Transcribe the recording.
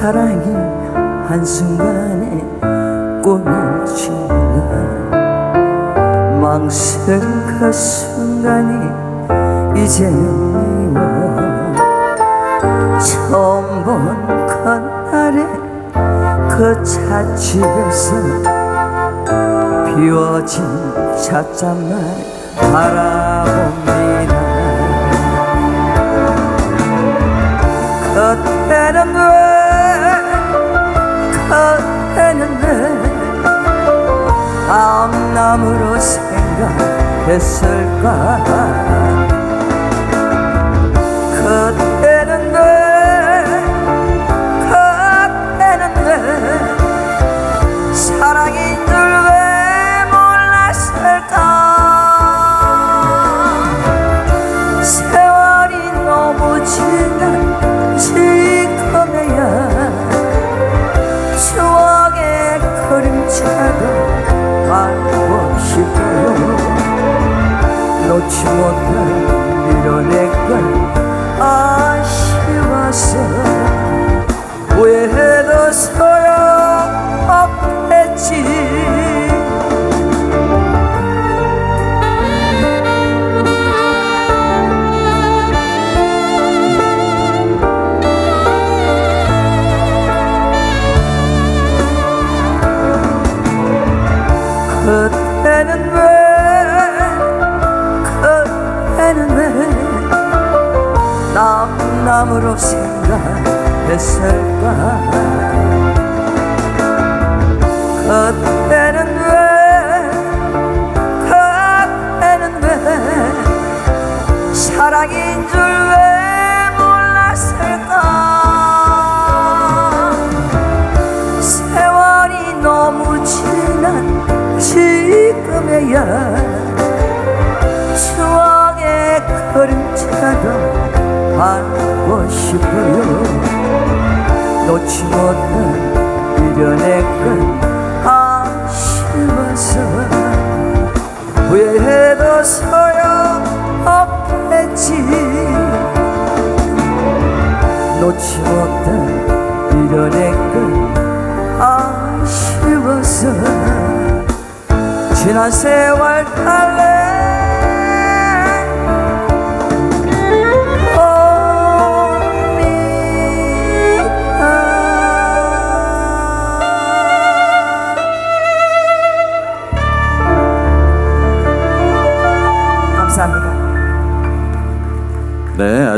사랑이 한순간에 꿈이 지만 망설인 그 순간이 이제는 미워. 처음 본 그날에 그 찻집에서 비워진 찻잔만 바라 암나무로 생각했을까? 그때는 왜 그때는 왜 사랑인 줄 왜 몰랐을까? 세월이 너무 지난 지금에야. 추억의 그림자도 알 고 싶어요? 놓지 못한 밀어내건 아쉬워서 후회해도 소용없겠지 그때는 왜 그때는 왜 남남으로 생각했을까 지금에야. 추억의 그림자도 알고 싶어요. 놓지 못한 미련의 건 아쉬워서 후회해도 소용없겠지. 놓지 못한 미련의 건 지난 세월 달래 감사합니다. 네.